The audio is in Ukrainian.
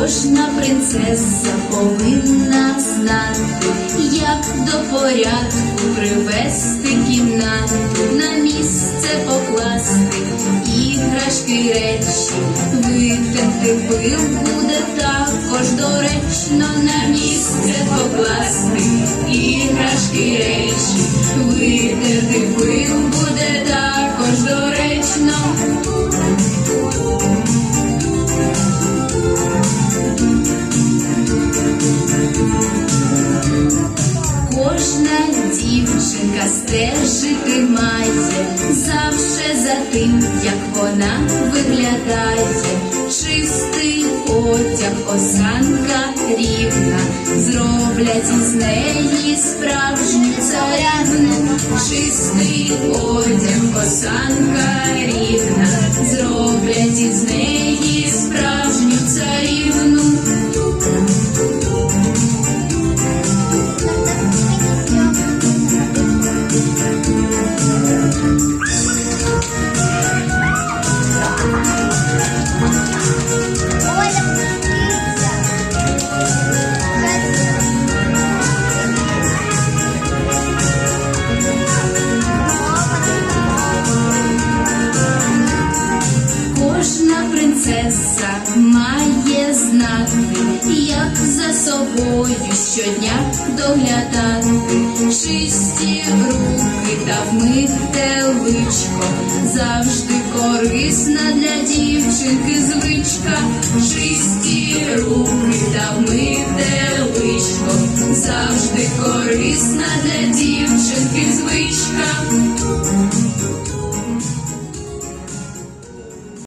Кожна принцеса повинна знати, як до порядку привести кімнату, на місце покласти іграшки речі, витерти пил буде також доречно, на місце покласти іграшки речі, стежити має завше за тим, як вона виглядає. Чистий одяг, осанка рівна, зроблять із неї справжню царявну. Чистий одяг, осанка рівна, принцеса має знати, як за собою щодня доглядати, чисті руки та вмите личко, завжди корисна для дівчинки звичка, чисті руки та вмите личко, завжди корисна для